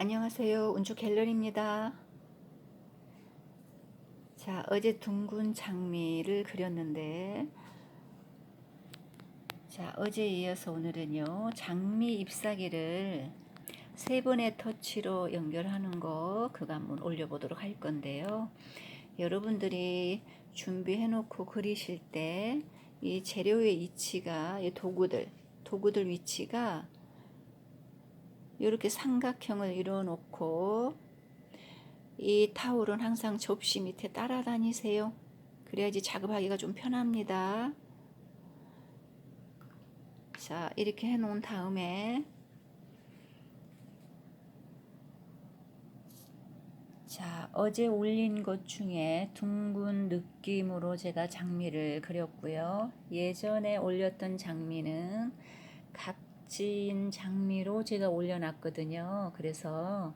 안녕하세요. 운주 갤러리입니다. 자, 어제 둥근 장미를 그렸는데, 자, 어제에 이어서 오늘은요, 장미 잎사귀를 세 번의 터치로 연결하는 거, 그거 한번 올려보도록 할 건데요. 여러분들이 준비해 놓고 그리실 때, 이 재료의 위치가, 이 도구들, 도구들 위치가 이렇게 삼각형을 이루어 놓고 이 타올은 항상 접시 밑에 따라다니세요. 그래야지 작업하기가 좀 편합니다. 자, 이렇게 해 놓은 다음에 자, 어제 올린 것 중에 둥근 느낌으로 제가 장미를 그렸고요. 예전에 올렸던 장미는 각 진 장미로 제가 올려놨거든요. 그래서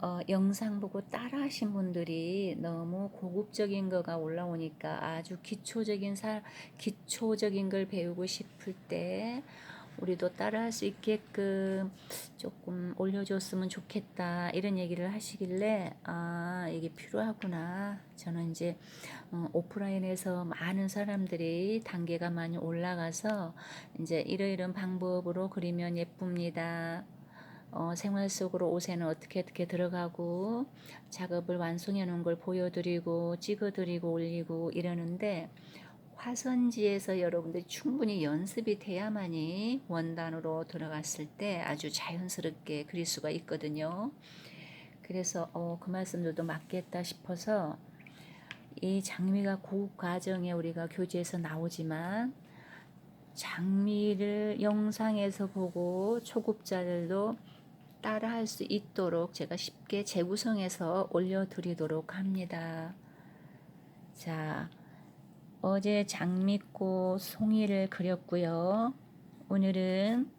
어, 영상 보고 따라 하신 분들이 너무 고급적인 거가 올라오니까 아주 기초적인 사, 기초적인 걸 배우고 싶을 때 우리도 따라 할 수 있게끔 조금 올려줬으면 좋겠다 이런 얘기를 하시길래 아 이게 필요하구나. 저는 이제 어, 오프라인에서 많은 사람들이 단계가 많이 올라가서 이제 이러이런 방법으로 그리면 예쁩니다. 어, 생활 속으로 옷에는 어떻게 어떻게 들어가고 작업을 완성해 놓은 걸 보여드리고 찍어드리고 올리고 이러는데 화선지에서 여러분들이 충분히 연습이 돼야만이 원단으로 들어갔을 때 아주 자연스럽게 그릴 수가 있거든요. 그래서 어, 그 말씀들도 맞겠다 싶어서 이 장미가 고급 과정에 우리가 교재에서 나오지만 장미를 영상에서 보고 초급자들도 따라 할 수 있도록 제가 쉽게 재구성해서 올려드리도록 합니다. 자, 어제 장미꽃 송이를 그렸고요. 오늘은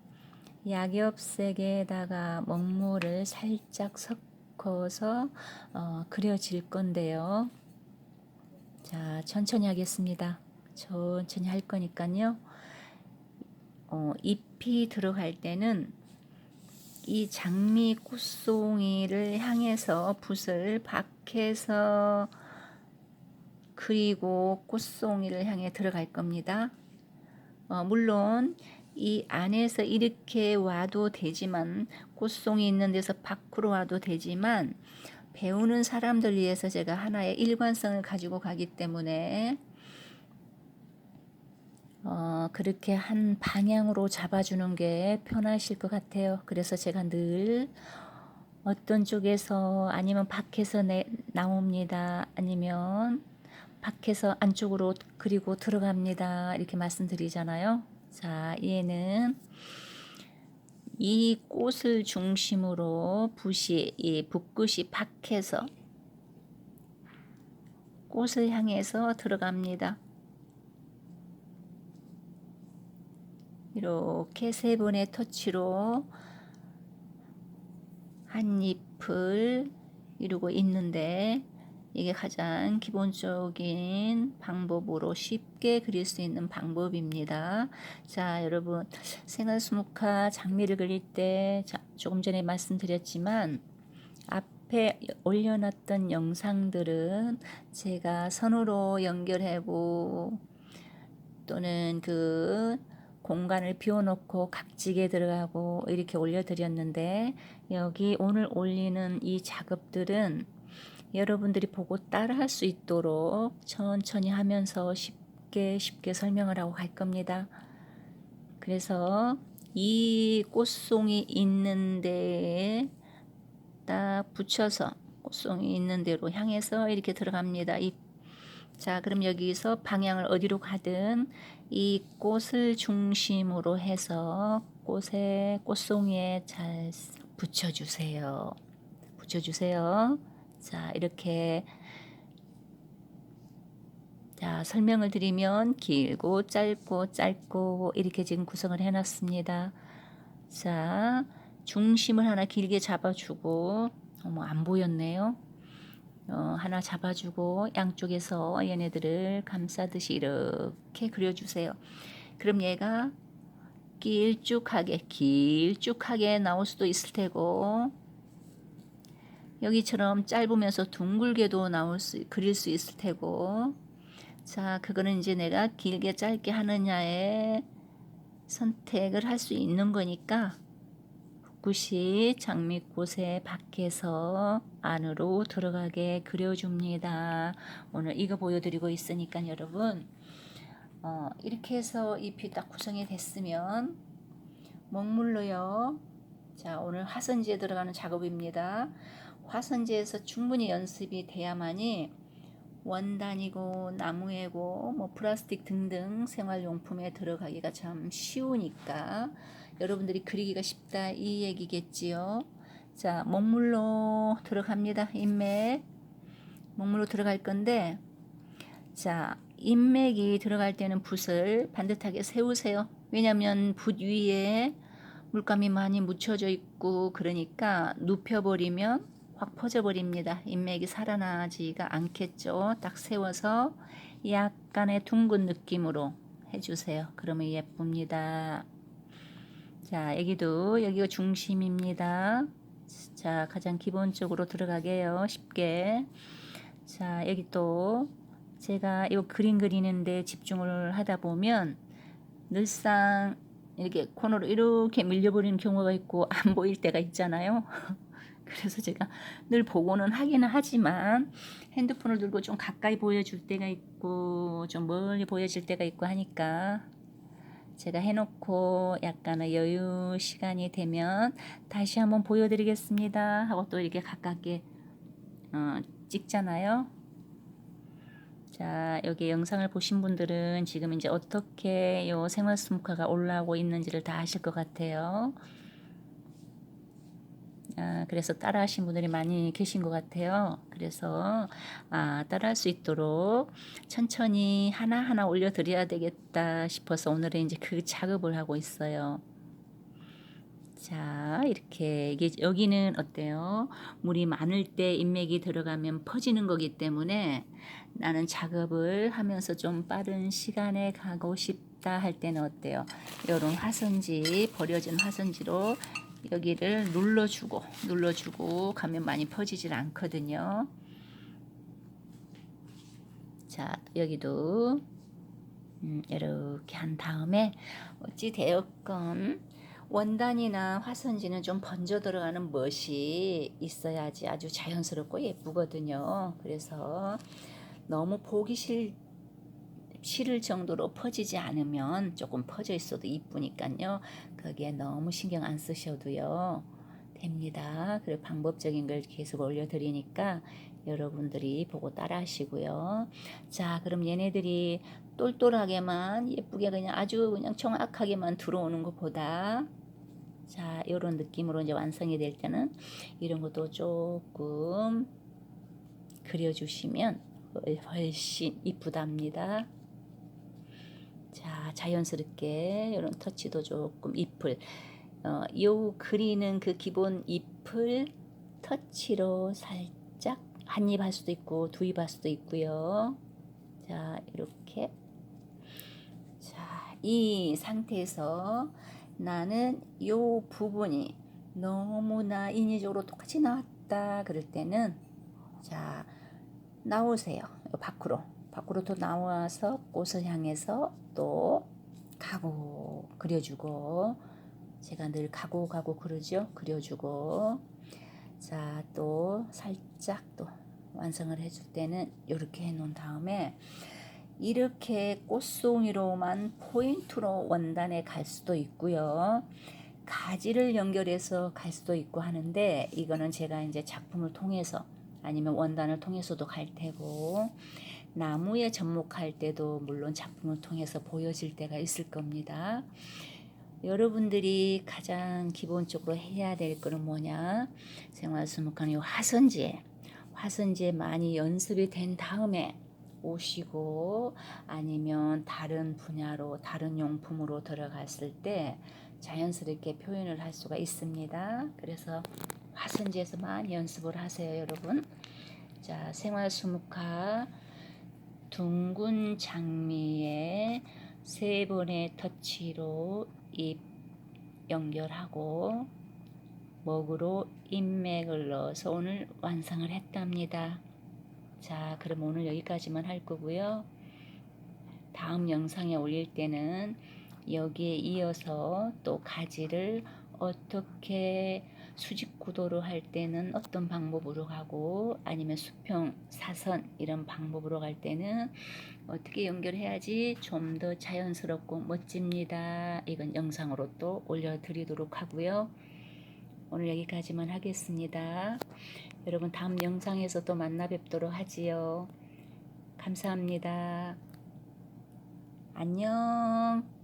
약엽색에다가 먹물을 살짝 섞어서 어, 그려질 건데요. 자, 천천히 하겠습니다. 천천히 할 거니까요. 어, 잎이 들어갈 때는 이 장미 꽃송이를 향해서 붓을 밖에서 그리고 꽃송이를 향해 들어갈 겁니다. 어, 물론 이 안에서 이렇게 와도 되지만 꽃송이 있는 데서 밖으로 와도 되지만 배우는 사람들 위해서 제가 하나의 일관성을 가지고 가기 때문에 어, 그렇게 한 방향으로 잡아주는 게 편하실 것 같아요. 그래서 제가 늘 어떤 쪽에서 아니면 밖에서 내, 나옵니다. 아니면 밖에서 안쪽으로 그리고 들어갑니다. 이렇게 말씀드리잖아요. 자, 얘는 이 꽃을 중심으로 붓이 이 붓끝이 밖에서 꽃을 향해서 들어갑니다. 이렇게 세 번의 터치로 한 잎을 이루고 있는데 이게 가장 기본적인 방법으로 쉽게 그릴 수 있는 방법입니다. 자, 여러분 생활 수묵화 장미를 그릴 때 자, 조금 전에 말씀드렸지만 앞에 올려놨던 영상들은 제가 선으로 연결해보 또는 그 공간을 비워놓고 각지게 들어가고 이렇게 올려드렸는데 여기 오늘 올리는 이 작업들은 여러분들이 보고 따라 할 수 있도록 천천히 하면서 쉽게 쉽게 설명을 하고 갈 겁니다. 그래서 이 꽃송이 있는 데에 딱 붙여서 꽃송이 있는 데로 향해서 이렇게 들어갑니다. 이, 자, 그럼 여기서 방향을 어디로 가든 이 꽃을 중심으로 해서 꽃에 꽃송이에 잘 붙여주세요. 붙여주세요. 자, 이렇게 자, 설명을 드리면 길고 짧고 짧고 이렇게 지금 구성을 해 놨습니다. 자, 중심을 하나 길게 잡아주고 어머 안 보였네요. 어, 하나 잡아주고 양쪽에서 얘네들을 감싸듯이 이렇게 그려주세요. 그럼 얘가 길쭉하게 길쭉하게 나올 수도 있을 테고 여기처럼 짧으면서 둥글게도 나올 수 그릴 수 있을 테고 자 그거는 이제 내가 길게 짧게 하느냐에 선택을 할 수 있는 거니까 붓이 장미꽃의 밖에서 안으로 들어가게 그려줍니다. 오늘 이거 보여드리고 있으니까 여러분 어, 이렇게 해서 잎이 딱 구성이 됐으면 먹물로요. 자 오늘 화선지에 들어가는 작업입니다. 화선지에서 충분히 연습이 돼야만이 원단이고 나무에고 뭐 플라스틱 등등 생활용품에 들어가기가 참 쉬우니까 여러분들이 그리기가 쉽다 이 얘기겠지요. 자 먹물로 들어갑니다. 인맥 먹물로 들어갈 건데 자 인맥이 들어갈 때는 붓을 반듯하게 세우세요. 왜냐하면 붓 위에 물감이 많이 묻혀져 있고 그러니까 눕혀버리면 확 퍼져버립니다. 인맥이 살아나지가 않겠죠. 딱 세워서 약간의 둥근 느낌으로 해주세요. 그러면 예쁩니다. 자, 여기도 여기가 중심입니다. 자, 가장 기본적으로 들어가게요. 쉽게. 자, 여기 또 제가 이 그림 그리는데 집중을 하다 보면 늘상 이렇게 코너로 이렇게 밀려버리는 경우가 있고 안 보일 때가 있잖아요. 그래서 제가 늘 보고는 하기는 하지만 핸드폰을 들고 좀 가까이 보여줄 때가 있고 좀 멀리 보여질 때가 있고 하니까 제가 해놓고 약간의 여유 시간이 되면 다시 한번 보여드리겠습니다 하고 또 이렇게 가깝게 어, 찍잖아요. 자, 여기 영상을 보신 분들은 지금 이제 어떻게 요 생활 스모카가 올라오고 있는지를 다 아실 것 같아요. 아, 그래서 따라 하신 분들이 많이 계신 것 같아요. 그래서 아, 따라 할 수 있도록 천천히 하나하나 올려드려야 되겠다 싶어서 오늘은 이제 그 작업을 하고 있어요. 자, 이렇게 이게 여기는 어때요? 물이 많을 때 인맥이 들어가면 퍼지는 거기 때문에 나는 작업을 하면서 좀 빠른 시간에 가고 싶다 할 때는 어때요? 이런 화선지 버려진 화선지로 여기를 눌러주고 눌러주고 가면 많이 퍼지질 않거든요. 자 여기도 음, 이렇게 한 다음에 어찌 되었건 원단이나 화선지는 좀 번져 들어가는 멋이 있어야지 아주 자연스럽고 예쁘거든요. 그래서 너무 보기 싫 싫을 정도로 퍼지지 않으면 조금 퍼져 있어도 이쁘니까요. 거기에 너무 신경 안 쓰셔도요. 됩니다. 그리고 방법적인 걸 계속 올려드리니까 여러분들이 보고 따라 하시고요. 자, 그럼 얘네들이 똘똘하게만 예쁘게 그냥 아주 그냥 정확하게만 들어오는 것보다 자, 이런 느낌으로 이제 완성이 될 때는 이런 것도 조금 그려주시면 훨씬 이쁘답니다. 자, 자연스럽게 이런 터치도 조금 잎을 어, 요 그리는 그 기본 잎을 터치로 살짝 한 입 할 수도 있고 두 입 할 수도 있고요. 자, 이렇게 자, 이 상태에서 나는 요 부분이 너무나 인위적으로 똑같이 나왔다 그럴 때는 자, 나오세요. 밖으로. 밖으로 또 나와서 꽃을 향해서 또 가고 그려주고 제가 늘 가고 가고 그러죠. 그려주고. 자 또 살짝 또 완성을 해줄 때는 이렇게 해놓은 다음에 이렇게 꽃송이로만 포인트로 원단에 갈 수도 있고요. 가지를 연결해서 갈 수도 있고 하는데 이거는 제가 이제 작품을 통해서 아니면 원단을 통해서도 갈 테고 나무에 접목할 때도 물론 작품을 통해서 보여질 때가 있을 겁니다. 여러분들이 가장 기본적으로 해야 될 거는 뭐냐? 생활수목하는 이 화선지에 화선지에 많이 연습이 된 다음에 오시고 아니면 다른 분야로 다른 용품으로 들어갔을 때 자연스럽게 표현을 할 수가 있습니다. 그래서 화선지에서 많이 연습을 하세요, 여러분. 자, 생활수목화 둥근 장미에 세 번의 터치로 잎 연결하고 먹으로 인맥을 넣어서 오늘 완성을 했답니다. 자, 그럼 오늘 여기까지만 할 거고요. 다음 영상에 올릴 때는 여기에 이어서 또 가지를 어떻게 수직 구도로 할 때는 어떤 방법으로 가고 아니면 수평 사선 이런 방법으로 갈 때는 어떻게 연결해야지 좀 더 자연스럽고 멋집니다. 이건 영상으로 또 올려드리도록 하고요. 오늘 여기까지만 하겠습니다. 여러분 다음 영상에서 또 만나 뵙도록 하지요. 감사합니다. 안녕.